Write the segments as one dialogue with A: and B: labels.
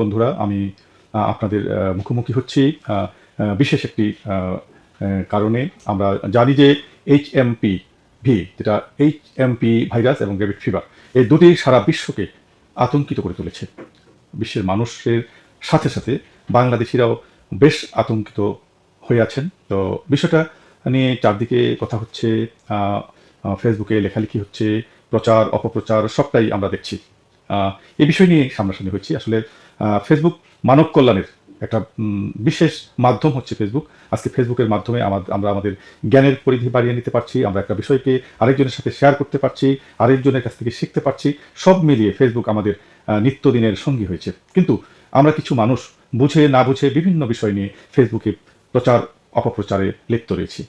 A: বন্ধুরা, আমি আপনাদের মুখোমুখি হচ্ছি বিশেষ একটি কারণে আমরা জানি যে এইচ এমপি ভি যেটা এইচ এমপি ভাইরাস এবং রেবিট ফিভার এই দুটি সারা বিশ্বকে আতঙ্কিত করে তুলেছে। বিশ্বের মানুষের সাথে সাথে বাংলাদেশিরাও বেশ আতঙ্কিত হয়ে আছেন। তো বিষয়টা নিয়ে চারদিকে কথা হচ্ছে ফেসবুকে লেখালেখি হচ্ছে, প্রচার, অপপ্রচার সবটাই আমরা দেখছি। এই বিষয় নিয়ে সামনাসামনি হয়েছি আসলে ফেসবুক মানব কল্যাণের একটা বিশেষ মাধ্যম হচ্ছে ফেসবুক আজকে ফেসবুকের মাধ্যমে আমরা আমাদের জ্ঞানের পরিধি বাড়িয়ে নিতে পারছি, আমরা একটা বিষয়কে আরেকজনের সাথে শেয়ার করতে পারছি, আরেকজনের কাছ থেকে শিখতে পারছি, সব মিলিয়ে ফেসবুক আমাদের নিত্যদিনের সঙ্গী হয়েছে। কিন্তু আমরা কিছু মানুষ বুঝে না বুঝে বিভিন্ন বিষয় নিয়ে ফেসবুকে প্রচার, অপপ্রচারে লিপ্ত রয়েছি।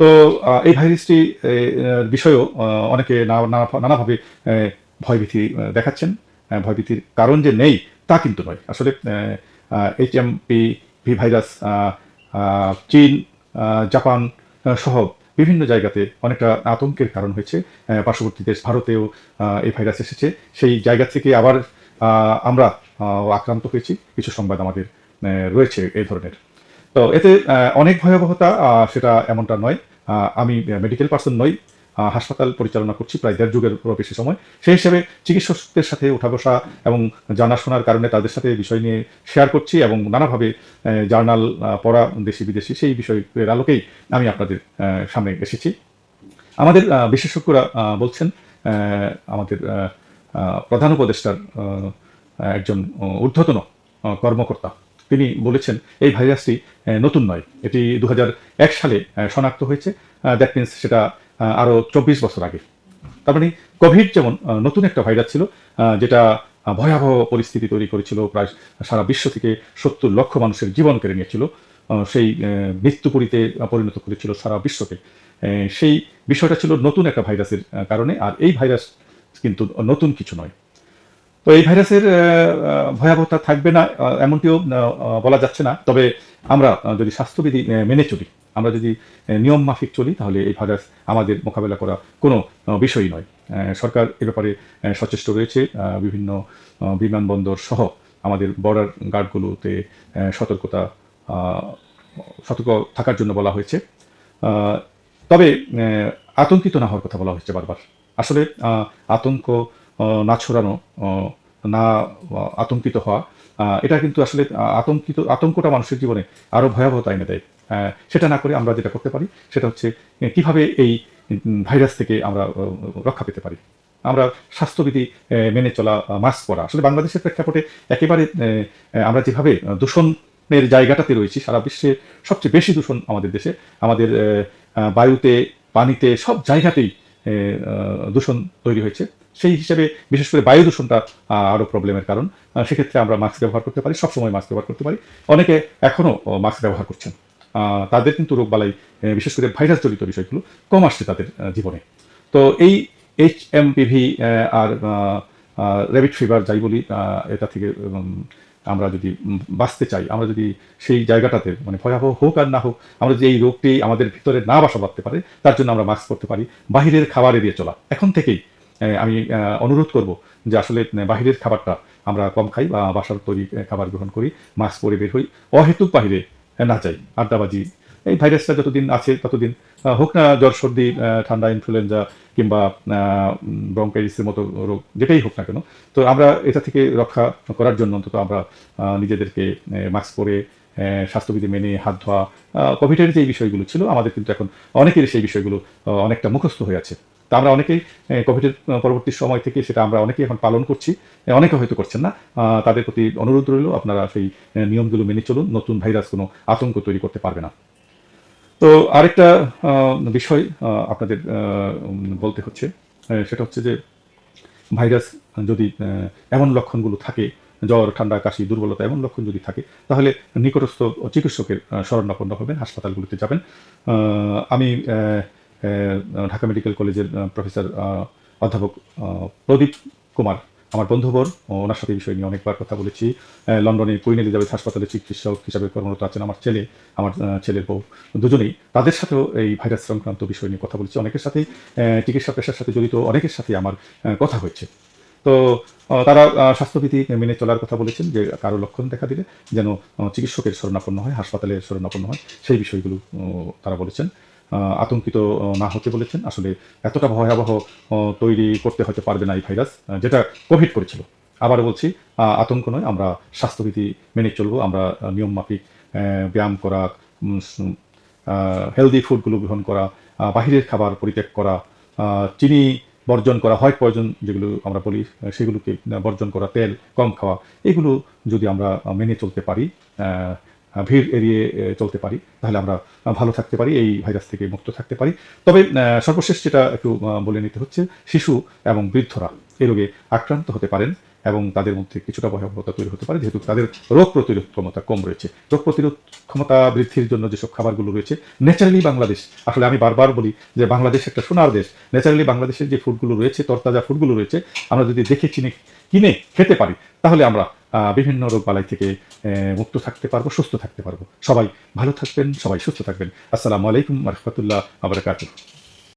A: তো এই ভাইরাসটি বিষয়েও অনেকে নানাভাবে ভয়ভীতি দেখাচ্ছেন। ভয়ভীতির কারণ যে নেই, তা কিন্তু নয়। আসলে H M P V virus চীন জাপান সহ বিভিন্ন জায়গাতে অনেকটা আতঙ্কের কারণ হয়েছে। পার্শ্ববর্তী দেশ ভারতেও এই ভাইরাস এসেছে। সেই জায়গা থেকে আবার আমরা আক্রান্ত হয়েছি। কিছু সংবাদ আমাদের রয়েছে এই ধরনের। তো এতে অনেক ভয়াবহতা সেটা এমনটা নয়। আমি মেডিকেল পার্সন নই। হাসপাতাল পরিচালনা করছি, প্রায় দেড় যুগের বেশি সময়। সেই হিসেবে চিকিৎসকদের সাথে উঠা বসা এবং জানাশোনার কারণে তাদের সাথে বিষয় নিয়ে শেয়ার করছি এবং নানাভাবে জার্নাল পড়া, দেশি বিদেশি, সেই বিষয়ের আলোকেই আমি আপনাদের সামনে এসেছি। আমাদের বিশেষজ্ঞরা বলছেন আমাদের প্রধান উপদেষ্টার একজন ঊর্ধ্বতন কর্মকর্তা। তিনি বলেছেন, এই ভাইরাসটি নতুন নয়। এটি দু সালে শনাক্ত হয়েছে। দ্যাট মিনস সেটা আহ, আরও চব্বিশ বছর আগে। তার মানে কোভিড যেমন নতুন একটা ভাইরাস ছিল যেটা ভয়াবহ পরিস্থিতি তৈরি করেছিল প্রায় সারা বিশ্ব থেকে সত্তর লক্ষ মানুষের জীবন কেড়ে নিয়েছিল সেই মৃত্যুপুরীতে পরিণত করেছিল সারা বিশ্বকে। সেই বিষয়টা ছিল নতুন একটা ভাইরাসের কারণে আর এই ভাইরাস কিন্তু নতুন কিছু নয়। তো এই ভাইরাসের ভয়াবহতা থাকবে না এমনটিও বলা যাচ্ছে না। তবে আমরা যদি স্বাস্থ্যবিধি মেনে চলি আমরা যদি নিয়ম মাফিক চলি, তাহলে এই ভাইরাস আমাদের মোকাবেলা করা কোনো বিষয়ই নয়। সরকার এ ব্যাপারে সচেষ্ট রয়েছে। বিভিন্ন বিমানবন্দর সহ আমাদের বর্ডার গার্ডগুলোতে সতর্কতা সতর্ক থাকার জন্য বলা হয়েছে। তবে আতঙ্কিত না হওয়ার কথা বলা হয়েছে বারবার। আসলে আতঙ্ক না ছড়ানো না আতঙ্কিত হওয়া এটা কিন্তু আসলে আতঙ্কিত, আতঙ্কটা মানুষের জীবনে আরও ভয়াবহতা এনে দেয়। সেটা না করে আমরা যেটা করতে পারি, সেটা হচ্ছে কীভাবে এই ভাইরাস থেকে আমরা রক্ষা পেতে পারি। আমরা স্বাস্থ্যবিধি মেনে চলা মাস্ক পরা। আসলে বাংলাদেশের প্রেক্ষাপটে একেবারে আমরা যেভাবে দূষণের জায়গাটাতে রয়েছি, সারা বিশ্বে সবচেয়ে বেশি দূষণ আমাদের দেশে, আমাদের বায়ুতে, পানিতে, সব জায়গাতেই দূষণ তৈরি হয়েছে। সেই হিসেবে বিশেষ করে বায়ু দূষণটা আহ, আরও প্রবলেমের কারণ। সেক্ষেত্রে আমরা মাস্ক ব্যবহার করতে পারি সবসময় মাস্ক ব্যবহার করতে পারি। অনেকে এখনও মাস্ক ব্যবহার করছেন। তাদের কিন্তু রোগবালাই বিশেষ করে ভাইরাস জড়িত বিষয়গুলো কম আসছে তাদের জীবনে। তো এই এইচ এম পিভি আর র্যাবিট ফিভার যাই বলি এটা থেকে আমরা যদি বাঁচতে চাই আমরা যদি সেই জায়গাটাতে মানে ভয়াবহ হোক আর না হোক আমরা যদি এই রোগটি আমাদের ভিতরে না বাসা বাঁধতে পারে তার জন্য আমরা মাস্ক করতে পারি বাহিরের খাবার এড়িয়ে চলা। এখন থেকেই আমি অনুরোধ করব যে আসলে বাহিরের খাবারটা আমরা কম খাই বা বাসার তৈরি খাবার গ্রহণ করি মাস্ক পরে বের হই, অহেতুক বাহিরে না যাই, আড্ডাবাজি। এই ভাইরাসটা যতদিন আছে, ততদিন হোক না জ্বর, সর্দি ঠান্ডা, ইনফ্লুয়েঞ্জা কিংবা ব্রঙ্কাইটিসের মতো রোগ, যেটাই হোক না কেন, তো আমরা এটা থেকে রক্ষা করার জন্য অন্তত আমরা নিজেদেরকে মাস্ক পরে স্বাস্থ্যবিধি মেনে হাত ধোয়া কোভিডের যে বিষয়গুলো ছিল, আমাদের কিন্তু এখন অনেকেরই সেই বিষয়গুলো অনেকটা মুখস্থ হয়ে আছে। তা আমরা অনেকেই কোভিডের পরবর্তী সময় থেকে সেটা আমরা অনেকেই এখন পালন করছি। অনেকে হয়তো করছেন না। তাদের প্রতি অনুরোধ রইল, আপনারা সেই নিয়মগুলো মেনে চলুন। নতুন ভাইরাস কোনো আতঙ্ক তৈরি করতে পারবে না। তো আরেকটা বিষয় আপনাদের বলতে হচ্ছে সেটা হচ্ছে যে ভাইরাস যদি এমন লক্ষণগুলো থাকে, জ্বর, ঠান্ডা, কাশি, দুর্বলতা এমন লক্ষণ যদি থাকে, তাহলে নিকটস্থ চিকিৎসকের শরণাপন্ন হবেন, হাসপাতালগুলিতে যাবেন। আমি ঢাকা মেডিকেল কলেজের প্রফেসর অধ্যাপক প্রদীপ কুমার, আমার বন্ধুবর ওনার সাথে বিষয় নিয়ে অনেকবার কথা বলেছি। লন্ডনে কুইন এলিজাবেথ হাসপাতালে চিকিৎসক হিসাবে কর্মরত আছেন আমার ছেলে, আমার ছেলের বউ। দুজনেই তাদের সাথেও এই ভাইরাস সংক্রান্ত বিষয় নিয়ে কথা বলেছি। অনেকের সাথেই চিকিৎসা পেশার সাথে জড়িত, অনেকের সাথে আমার কথা হয়েছে। তো তারা স্বাস্থ্যবিধি মেনে চলার কথা বলেছেন যে কারও লক্ষণ দেখা দিলে যেন চিকিৎসকের শরণাপন্ন হয়, হাসপাতালে শরণাপন্ন হয়, সেই বিষয়গুলো তারা বলেছেন। আতঙ্কিত না হতে বলেছেন। আসলে এতটা ভয়াবহ তৈরি করতে হয়তো পারবে না এই ভাইরাস যেটা কোভিড করেছিল। আবার বলছি আতঙ্ক নয়, আমরা স্বাস্থ্যবিধি মেনে চলবো, আমরা নিয়ম মাফিক ব্যায়াম করা হেলদি ফুডগুলো গ্রহণ করা বাহিরের খাবার পরিত্যাগ করা চিনি বর্জন করা হোয়াইট পয়জন যেগুলো আমরা বলি সেগুলোকে বর্জন করা, তেল কম খাওয়া, এগুলো যদি আমরা মেনে চলতে পারি ভিড় এড়িয়ে চলতে পারি, তাহলে আমরা ভালো থাকতে পারি, এই ভাইরাস থেকে মুক্ত থাকতে পারি। তবে সর্বশেষ যেটা একটু বলে নিতে হচ্ছে, শিশু এবং বৃদ্ধরা এই রোগে আক্রান্ত হতে পারেন এবং তাদের মধ্যে কিছুটা ভয়াবহতা তৈরি হতে পারে, যেহেতু তাদের রোগ প্রতিরোধ ক্ষমতা কম রয়েছে। রোগ প্রতিরোধ ক্ষমতা বৃদ্ধির জন্য যেসব খাবারগুলো রয়েছে, ন্যাচারালি বাংলাদেশ, আসলে আমি বারবার বলি যে বাংলাদেশ একটা সোনার দেশ, ন্যাচারালি বাংলাদেশের যে ফুডগুলো রয়েছে, তরতাজা ফুডগুলো রয়েছে, আমরা যদি দেখে, চিনে, কিনে খেতে পারি, তাহলে আমরা বিভিন্ন রোগ বালাই থেকে মুক্ত থাকতে পারব, সুস্থ থাকতে পারব। সবাই ভালো থাকবেন, সবাই সুস্থ থাকবেন। আসসালামু আলাইকুম রহমতুল্লাহ আবরকাতুহ